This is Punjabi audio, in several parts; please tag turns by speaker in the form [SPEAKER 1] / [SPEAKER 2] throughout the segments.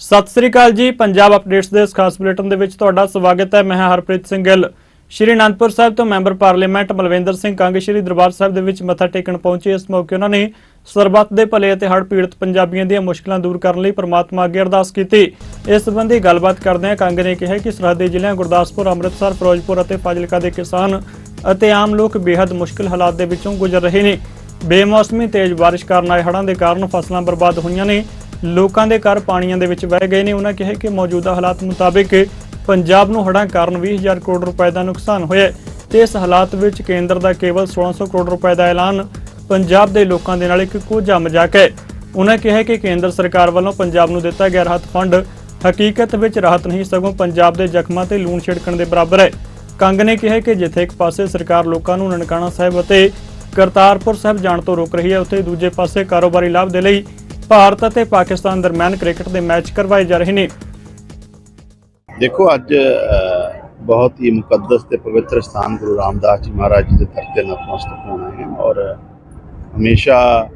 [SPEAKER 1] ਸਤਿ ਸ੍ਰੀ ਅਕਾਲ ਜੀ, ਪੰਜਾਬ ਅਪਡੇਟਸ ਦੇ ਇਸ ਖਾਸ ਬੁਲੇਟਿਨ ਦੇ ਵਿੱਚ ਤੁਹਾਡਾ ਸਵਾਗਤ ਹੈ। ਮੈਂ ਹਰਪ੍ਰੀਤ ਸਿੰਘ ਗਿੱਲ। ਸ਼੍ਰੀ ਅਨੰਦਪੁਰ ਸਾਹਿਬ ਤੋਂ ਮੈਂਬਰ ਪਾਰਲੀਮੈਂਟ ਬਲਵਿੰਦਰ ਸਿੰਘ ਕੰਗ ਸ਼੍ਰੀ ਦਰਬਾਰ ਸਾਹਿਬ ਦੇ ਵਿੱਚ ਮੱਥਾ ਟੇਕਣ ਪਹੁੰਚੇ। ਇਸ ਮੌਕੇ ਉਹਨਾਂ ਨੇ ਸਰਬੱਤ ਦੇ ਭਲੇ ਅਤੇ ਹੜ੍ਹ ਪੀੜਤ ਪੰਜਾਬੀਆਂ ਦੀਆਂ ਮੁਸ਼ਕਲਾਂ ਦੂਰ ਕਰਨ ਲਈ ਪ੍ਰਮਾਤਮਾ ਅੱਗੇ ਅਰਦਾਸ ਕੀਤੀ। ਇਸ ਸੰਬੰਧੀ ਗੱਲਬਾਤ ਕਰਦਿਆਂ ਕੰਗ ਨੇ ਕਿਹਾ ਕਿ ਸਰਹੱਦੀ ਜ਼ਿਲ੍ਹਿਆਂ ਗੁਰਦਾਸਪੁਰ, ਅੰਮ੍ਰਿਤਸਰ, ਫਿਰੋਜ਼ਪੁਰ ਅਤੇ ਫਾਜ਼ਿਲਕਾ ਦੇ ਕਿਸਾਨ ਅਤੇ ਆਮ ਲੋਕ ਬੇहद ਮੁਸ਼ਕਲ ਹਾਲਾਤ ਦੇ ਵਿੱਚੋਂ ਗੁਜ਼ਰ ਰਹੇ ਨੇ। ਬੇਮੌਸਮੀ ਤੇਜ਼ ਬਾਰਿਸ਼ ਕਾਰਨ ਆਏ ਹੜ੍ਹਾਂ ਦੇ ਕਾਰਨ ਫਸਲਾਂ ਬਰਬਾਦ ਹੋਈਆਂ ਨੇ। ਲੋਕਾਂ ਦੇ ਘਰ ਪਾਣੀਆਂ ਦੇ ਵਿੱਚ ਵਹਿ ਗਏ ਨੇ। ਉਹਨਾਂ ਕਿਹਾ ਕਿ ਮੌਜੂਦਾ ਹਾਲਾਤ ਮੁਤਾਬਿਕ ਪੰਜਾਬ ਨੂੰ ਹੜ੍ਹਾਂ ਕਾਰਨ 20000 ਕਰੋੜ ਰੁਪਏ ਦਾ ਨੁਕਸਾਨ ਹੋਇਆ ਹੈ। ਤੇ ਇਸ ਹਾਲਾਤ ਵਿੱਚ ਕੇਂਦਰ ਦਾ ਕੇਵਲ 1600 ਕਰੋੜ ਰੁਪਏ ਦਾ ਐਲਾਨ ਪੰਜਾਬ ਦੇ ਲੋਕਾਂ ਦੇ ਨਾਲ ਇੱਕ ਕੋਝਾ ਮਜ਼ਾਕ ਹੈ। ਉਹਨਾਂ ਕਿਹਾ ਕਿ ਕੇਂਦਰ ਸਰਕਾਰ ਵੱਲੋਂ ਪੰਜਾਬ ਨੂੰ ਦਿੱਤਾ ਗਿਆ ਰਾਹਤ ਫੰਡ ਹਕੀਕਤ ਵਿੱਚ ਰਾਹਤ ਨਹੀਂ, ਸਗੋਂ ਪੰਜਾਬ ਦੇ ਜ਼ਖਮਾਂ ਤੇ ਲੂਣ ਛਿੜਕਣ ਦੇ ਬਰਾਬਰ ਹੈ। ਕੰਗ ਨੇ ਕਿਹਾ ਕਿ ਜਿੱਥੇ ਇੱਕ ਪਾਸੇ ਸਰਕਾਰ ਲੋਕਾਂ ਨੂੰ ਨਨਕਾਣਾ ਸਾਹਿਬ ਅਤੇ ਕਰਤਾਰਪੁਰ ਸਾਹਿਬ ਜਾਣ ਤੋਂ ਰੋਕ ਰਹੀ ਹੈ, ਉੱਥੇ ਦੂਜੇ ਪਾਸੇ ਕਾਰੋਬਾਰੀ ਲਾਭ ਦੇ ਲਈ ਭਾਰਤ ਅਤੇ ਪਾਕਿਸਤਾਨ ਦਰਮਿਆਨ ਕ੍ਰਿਕਟ ਦੇ ਮੈਚ ਕਰਵਾਏ ਜਾ ਰਹੇ ਨੇ।
[SPEAKER 2] ਦੇਖੋ, ਅੱਜ ਬਹੁਤ ਹੀ ਮੁਕੱਦਸ ਤੇ ਪਵਿੱਤਰ ਸਥਾਨ ਗੁਰੂ ਰਾਮਦਾਸ ਜੀ ਮਹਾਰਾਜ ਜੀ ਦੇ ਦਰ ਤੇ ਨਤਮਸਤਕ ਹੋਣਾ ਹੈ ਔਰ ਹਮੇਸ਼ਾ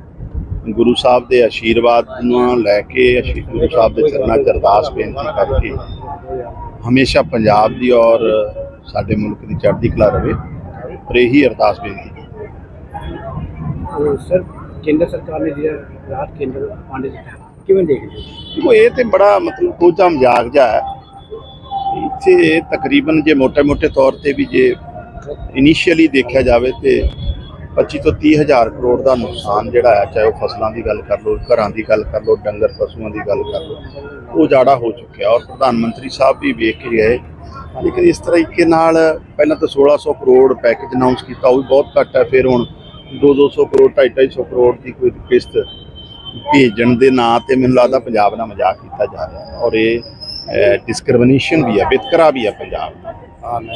[SPEAKER 2] ਗੁਰੂ ਸਾਹਿਬ ਦੇ ਆਸ਼ੀਰਵਾਦ ਨੂੰ ਲੈ ਕੇ ਗੁਰੂ ਸਾਹਿਬ ਦੇ ਚਰਨਾਂ 'ਚ ਅਰਦਾਸ ਬੇਨਤੀ ਕਰਕੇ ਹਮੇਸ਼ਾ ਪੰਜਾਬ ਦੀ ਔਰ ਸਾਡੇ ਮੁਲਕ ਦੀ ਚੜ੍ਹਦੀ ਕਲਾ ਰਹੇ ਪਰ ਇਹੀ ਅਰਦਾਸ ਬੇਨਤੀ
[SPEAKER 3] ਸਰ ਕੇਂਦਰ ਸਰਕਾਰ ਨੇ ਜਿਹੜਾ ਰਾਤ ਕੇਂਦਰ ਪਾਂਡੇ ਦਿੱਤਾ ਕਿਵੇਂ ਦੇਖਦੇ
[SPEAKER 2] ਦੇਖੋ ਇਹ ਤੇ ਬੜਾ ਮਤਲਬ ਕੋਝਾ ਮਜ਼ਾਕ ਜਿਹਾ ਹੈ। ਇੱਥੇ ਤਕਰੀਬਨ ਜੇ ਮੋٹے-ਮੋٹے ਤੌਰ ਤੇ ਵੀ ਜੇ ਇਨੀਸ਼ੀਅਲੀ ਦੇਖਿਆ ਜਾਵੇ ਤੇ 25 ਤੋਂ 30 ਹਜ਼ਾਰ ਕਰੋੜ ਦਾ ਨੁਕਸਾਨ ਜਿਹੜਾ ਹੈ ਚਾਹੇ ਉਹ ਫਸਲਾਂ ਦੀ ਗੱਲ ਕਰ ਲਓ ਘਰਾਂ ਦੀ ਗੱਲ ਕਰ ਲਓ ਡੰਗਰ ਪਸ਼ੂਆਂ ਦੀ ਗੱਲ ਕਰ ਲਓ ਉਹ ਜਾੜਾ ਹੋ ਚੁੱਕਿਆ। ਔਰ ਪ੍ਰਧਾਨ ਮੰਤਰੀ ਸਾਹਿਬ ਵੀ ਵੇਖ ਕੇ ਗਏ ਲੇਕਿਨ ਇਸ ਤਰੀਕੇ ਨਾਲ ਪਹਿਲਾਂ ਤਾਂ 1600 ਕਰੋੜ ਪੈਕੇਜ ਅਨਾਉਂਸ ਕੀਤਾ ਉਹ ਵੀ ਬਹੁਤ ਘੱਟ ਹੈ ਫਿਰ ਹੁਣ 2-200 ਕਰੋੜ 250 ਕਰੋੜ ਦੀ ਕੋਈ ਕਿਸ਼ਤ ਭੇਜਣ ਦੇ ਨਾਂ ਤੇ ਮੈਨੂੰ ਲੱਗਦਾ ਪੰਜਾਬ ਨਾਲ ਮਜ਼ਾਕ ਕੀਤਾ ਜਾ ਰਿਹਾ ਔਰ ਇਹ ਡਿਸਕ੍ਰਿਮੀਨੇਸ਼ਨ ਵੀ ਹੈ ਵਿਤਕਰਾ ਵੀ ਹੈ ਪੰਜਾਬ ਦਾ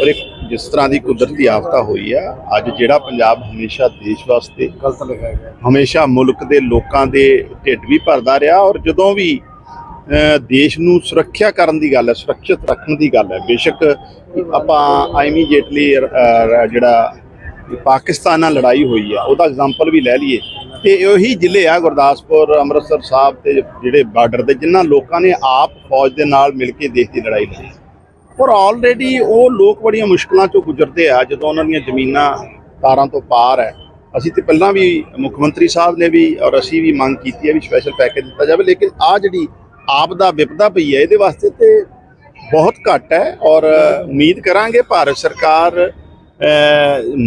[SPEAKER 2] ਔਰ ਇੱਕ ਜਿਸ ਤਰ੍ਹਾਂ ਦੀ ਕੁਦਰਤੀ ਆਫਤਾ ਹੋਈ ਹੈ ਅੱਜ ਜਿਹੜਾ ਪੰਜਾਬ ਹਮੇਸ਼ਾ ਦੇਸ਼ ਵਾਸਤੇ
[SPEAKER 3] ਗਲਤ ਲਿਖਿਆ ਗਿਆ।
[SPEAKER 2] ਹਮੇਸ਼ਾ ਮੁਲਕ ਦੇ ਲੋਕਾਂ ਦੇ ਢਿੱਡ ਵੀ ਭਰਦਾ ਰਿਹਾ ਔਰ ਜਦੋਂ ਵੀ ਦੇਸ਼ ਨੂੰ ਸੁਰੱਖਿਆ ਕਰਨ ਦੀ ਗੱਲ ਹੈ, ਸੁਰੱਖਿਅਤ ਰੱਖਣ ਦੀ ਗੱਲ ਹੈ। ਬੇਸ਼ੱਕ ਆਪਾਂ ਇਮੀਡੀਏਟਲੀ ਜਿਹੜਾ ਪਾਕਿਸਤਾਨ ਨਾਲ ਲੜਾਈ ਹੋਈ ਆ ਉਹਦਾ ਐਗਜ਼ਾਮਪਲ ਵੀ ਲੈ ਲਈਏ। ਤੇ ਉਹੀ ਜ਼ਿਲ੍ਹੇ ਆ ਗੁਰਦਾਸਪੁਰ, ਅੰਮ੍ਰਿਤਸਰ ਸਾਹਿਬ ਤੇ ਜਿਹੜੇ ਬਾਰਡਰ ਦੇ ਜਿਨ੍ਹਾਂ ਲੋਕਾਂ ਨੇ ਆਪ ਫੌਜ ਦੇ ਨਾਲ ਮਿਲ ਕੇ ਦੇਸ਼ ਦੀ ਲੜਾਈ ਲੜੀ। ਔਰ ਆਲਰੇਡੀ ਉਹ ਲੋਕ ਬੜੀਆਂ ਮੁਸ਼ਕਲਾਂ ਚੋਂ ਗੁਜ਼ਰਦੇ ਆ, ਜਦੋਂ ਉਹਨਾਂ ਦੀਆਂ ਜ਼ਮੀਨਾਂ ਤਾਰਾਂ ਤੋਂ ਪਾਰ ਹੈ। ਅਸੀਂ ਤੇ ਪਹਿਲਾਂ ਵੀ ਮੁੱਖ ਮੰਤਰੀ ਸਾਹਿਬ ਨੇ ਵੀ ਔਰ ਅਸੀਂ ਵੀ ਮੰਗ ਕੀਤੀ ਹੈ ਵੀ ਸਪੈਸ਼ਲ ਪੈਕੇਜ ਦਿੱਤਾ ਜਾਵੇ, ਲੇਕਿਨ ਆ ਜਿਹੜੀ ਆਪ ਦਾ ਵਿਪਦਾ ਪਈ ਹੈ ਇਹਦੇ ਵਾਸਤੇ ਤੇ ਬਹੁਤ ਘੱਟ ਹੈ ਔਰ ਉਮੀਦ ਕਰਾਂਗੇ ਭਾਰਤ ਸਰਕਾਰ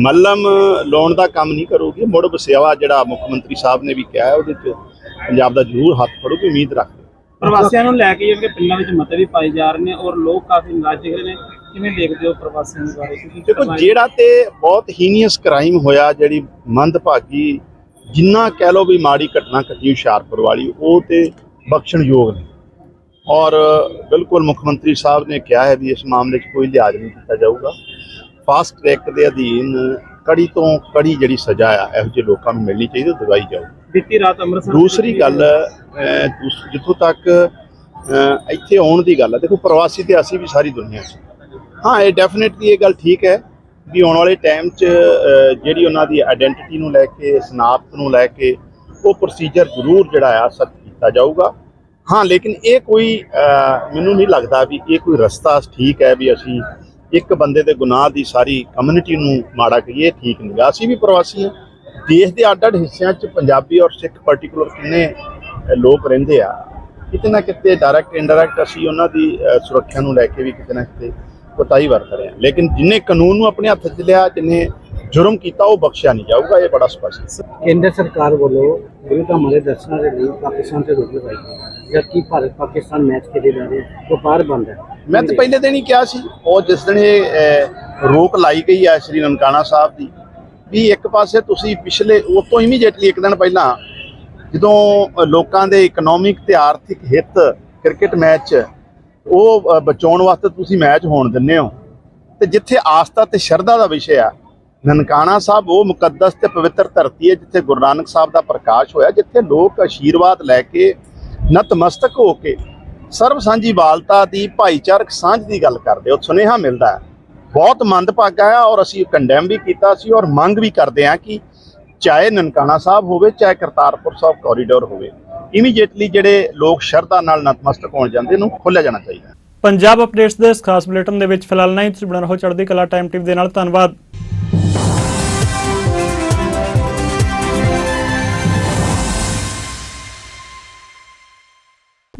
[SPEAKER 2] ਮੱਲਮ ਲਾਉਣ ਦਾ ਕੰਮ ਨਹੀਂ ਕਰੂਗੀ। ਮੁੜ ਬਸਿਆਵਾ ਜਿਹੜਾ ਮੁੱਖ ਮੰਤਰੀ ਸਾਹਿਬ ਨੇ ਵੀ ਕਿਹਾ ਹੈ ਉਹਦੇ 'ਚ ਪੰਜਾਬ ਦਾ ਜ਼ਰੂਰ ਹੱਥ ਫੜੂਗੀ ਉਮੀਦ ਰੱਖਦੇ
[SPEAKER 3] ਪ੍ਰਵਾਸੀਆਂ ਨੂੰ ਲੈ ਕੇ ਜਿਹੜੇ ਪਿੰਡਾਂ ਵਿੱਚ ਮਤੇ ਵੀ ਪਾਏ ਜਾ ਰਹੇ ਨੇ ਔਰ ਲੋਕ ਕਾਫੀ ਨਾਰਾਜ਼ ਦਿਖ ਰਹੇ ਨੇ। ਕਿਵੇਂ ਦੇਖਦੇ ਹੋ ਪ੍ਰਵਾਸੀਆਂ ਦੇ ਬਾਰੇ?
[SPEAKER 2] ਦੇਖੋ ਜਿਹੜਾ ਤੇ ਬਹੁਤ ਹੀਨੀਅਸ ਕ੍ਰਾਈਮ ਹੋਇਆ ਜਿਹੜੀ ਮੰਦਭਾਗੀ ਜਿੰਨਾ ਕਹਿ ਲੋ ਵੀ ਮਾੜੀ ਘਟਨਾ ਘਟੀ ਹੁਸ਼ਿਆਰਪੁਰ ਵਾਲੀ ਉਹ ਤੇ ਬਖਸ਼ਣਯੋਗ ਨਹੀਂ ਔਰ ਬਿਲਕੁਲ ਮੁੱਖ ਮੰਤਰੀ ਸਾਹਿਬ ਨੇ ਕਿਹਾ ਹੈ ਵੀ ਇਸ ਮਾਮਲੇ 'ਚ ਕੋਈ ਲਿਹਾਜ਼ ਨਹੀਂ ਕੀਤਾ ਜਾਊਗਾ। ਫਾਸਟ ਟਰੈਕ ਦੇ ਅਧੀਨ ਕੜੀ ਤੋਂ ਕੜੀ ਜਿਹੜੀ ਸਜ਼ਾ ਆ ਇਹੋ ਜਿਹੇ ਲੋਕਾਂ ਨੂੰ ਮਿਲਣੀ ਚਾਹੀਦੀ ਦਿਵਾਈ ਜਾਊ।
[SPEAKER 3] ਬੀਤੀ ਰਾਤ ਅੰਮ੍ਰਿਤਸਰ
[SPEAKER 2] ਦੂਸਰੀ ਗੱਲ ਜਿੱਥੋਂ ਤੱਕ ਇੱਥੇ ਆਉਣ ਦੀ ਗੱਲ ਹੈ ਦੇਖੋ ਪ੍ਰਵਾਸੀ ਤੇ ਅਸੀਂ ਵੀ ਸਾਰੀ ਦੁਨੀਆ 'ਚ। ਹਾਂ ਇਹ ਡੈਫੀਨਿਟਲੀ ਇਹ ਗੱਲ ਠੀਕ ਹੈ ਵੀ ਆਉਣ ਵਾਲੇ ਟਾਈਮ 'ਚ ਜਿਹੜੀ ਉਹਨਾਂ ਦੀ ਆਇਡੈਂਟੀਟੀ ਨੂੰ ਲੈ ਕੇ ਸਨਾਖਤ ਨੂੰ ਲੈ ਕੇ ਉਹ ਪ੍ਰੋਸੀਜਰ ਜ਼ਰੂਰ ਜਿਹੜਾ ਆ ਕੀਤਾ ਜਾਊਗਾ। ਹਾਂ, ਲੇਕਿਨ ਇਹ ਕੋਈ ਮੈਨੂੰ ਨਹੀਂ ਲੱਗਦਾ ਵੀ ਇਹ ਕੋਈ ਰਸਤਾ ਠੀਕ ਹੈ ਵੀ ਅਸੀਂ ਇੱਕ ਬੰਦੇ ਦੇ ਗੁਨਾਹ ਦੀ ਸਾਰੀ ਕਮਿਊਨਿਟੀ ਨੂੰ ਮਾੜਾ ਕਹੀਏ, ਠੀਕ ਨਹੀਂ ਅਸੀਂ ਵੀ ਪ੍ਰਵਾਸੀ ਹਾਂ। ਦੇਸ਼ ਦੇ ਅੱਡ-ਅੱਡ ਹਿੱਸਿਆਂ 'ਚ ਪੰਜਾਬੀ ਔਰ ਸਿੱਖ ਪਾਰਟਿਕੂਲਰ ਕਿੰਨੇ ਲੋਕ ਰਹਿੰਦੇ ਆ। ਕਿਤੇ ਨਾ ਕਿਤੇ ਡਾਇਰੈਕਟ ਇਨਡਾਇਰੈਕਟ ਅਸੀਂ ਉਹਨਾਂ ਦੀ ਸੁਰੱਖਿਆ ਨੂੰ ਲੈ ਕੇ ਵੀ ਕਿਤੇ ਨਾ ਕਿਤੇ ਕੋਤਾਹੀ ਵਰਤ ਰਹੇ ਹਾਂ। ਲੇਕਿਨ ਜਿਨੇ ਕਾਨੂੰਨ ਨੂੰ ਆਪਣੇ ਹੱਥ 'ਚ ਲਿਆ, ਜਿਨੇ ਜੁਰਮ ਕੀਤਾ, ਉਹ ਬਖਸ਼ਿਆ ਨਹੀਂ ਜਾਊਗਾ। ਇਹ ਬੜਾ ਸਪਸ਼ਟ ਹੈ।
[SPEAKER 3] ਕੇਂਦਰ ਸਰਕਾਰ ਵੱਲੋਂ ਗੁਰੂ ਧਾਮਾਂ ਦੇ ਦਰਸ਼ਨਾਂ ਦੇ ਲਈ ਪਾਕਿਸਤਾਨ ਤੇ ਰੋਕ ਲਗਾਈ ਗਈ। ਜਦਕਿ ਭਾਰਤ ਪਾਕਿਸਤਾਨ ਮੈਚ ਖੇਡੇ ਜਾ ਰਹੇ ਵਪਾਰ ਬੰਦ ਹੈ।
[SPEAKER 2] ਮੈਂ ਤਾਂ ਪਹਿਲੇ ਦਿਨ ਹੀ ਕਿਹਾ ਸੀ ਉਹ ਜਿਸ ਦਿਨ ਇਹ ਅਹ, ਰੋਕ ਲਾਈ ਗਈ ਹੈ ਸ਼੍ਰੀ ਨਨਕਾਣਾ ਸਾਹਿਬ ਦੀ ਵੀ ਇੱਕ ਪਾਸੇ ਤੁਸੀਂ ਪਿਛਲੇ ਉਸ ਤੋਂ ਇਮੀਡੀਏਟਲੀ ਇੱਕ ਦਿਨ ਪਹਿਲਾਂ ਜਦੋਂ ਅਹ, ਲੋਕਾਂ ਦੇ ਇਕਨੋਮਿਕ ਤੇ ਆਰਥਿਕ ਹਿੱਤ ਕ੍ਰਿਕਟ ਮੈਚ ਉਹ ਅਹ, ਬਚਾਉਣ ਵਾਸਤੇ ਤੁਸੀਂ ਮੈਚ ਹੋਣ ਦਿੰਦੇ ਹੋ। ਤੇ ਜਿੱਥੇ ਆਸਥਾ ਤੇ ਸ਼ਰਧਾ ਦਾ ਵਿਸ਼ੇ ਆ ਨਨਕਾਣਾ ਸਾਹਿਬ, ਉਹ ਮੁਕੱਦਸ ਤੇ ਪਵਿੱਤਰ ਧਰਤੀ ਹੈ, ਜਿੱਥੇ ਗੁਰੂ ਨਾਨਕ ਸਾਹਿਬ ਦਾ ਪ੍ਰਕਾਸ਼ ਹੋਇਆ, ਜਿੱਥੇ ਲੋਕ ਆਸ਼ੀਰਵਾਦ ਲੈ ਕੇ ਨਤਮਸਤਕ ਹੋ ਕੇ ਸਰਬ ਸਾਂਝੀ ਵਾਲਤਾ ਦੀ ਭਾਈਚਾਰਕ ਸਾਂਝ ਦੀ ਗੱਲ ਕਰਦੇ ਉਹ ਸੁਨੇਹਾ ਮਿਲਦਾ ਹੈ। ਬਹੁਤ ਮੰਦਭਾਗਾ ਹੈ ਔਰ ਅਸੀਂ ਕੰਡੈਮ ਵੀ ਕੀਤਾ ਸੀ ਔਰ ਮੰਗ ਵੀ ਕਰਦੇ ਹਾਂ ਕਿ ਚਾਹੇ ਨਨਕਾਣਾ ਸਾਹਿਬ ਹੋਵੇ, ਚਾਹੇ ਕਰਤਾਰਪੁਰ ਸਾਹਿਬ ਕੋਰੀਡੋਰ ਹੋਵੇ ਇਮੀਡੀਏਟਲੀ ਜਿਹੜੇ ਲੋਕ ਸ਼ਰਧਾ ਨਾਲ ਨਤਮਸਤਕ ਹੋਣ ਜਾਂਦੇ ਨੂੰ ਖੋਲ੍ਹਿਆ ਜਾਣਾ ਚਾਹੀਦਾ
[SPEAKER 1] ਪੰਜਾਬ ਅਪਡੇਟਸ ਦੇ ਇਸ ਖਾਸ ਬੁਲੇਟਿਨ ਦੇ ਵਿੱਚ ਫਿਲਹਾਲ ਨਹੀਂ ਤੁਸੀਂ ਬਣਾ ਰਹੋ ਚੜ੍ਹਦੀ ਕਲਾ ਟਾਈਮ ਟਿਪ ਦੇ ਨਾਲ। ਧੰਨਵਾਦ।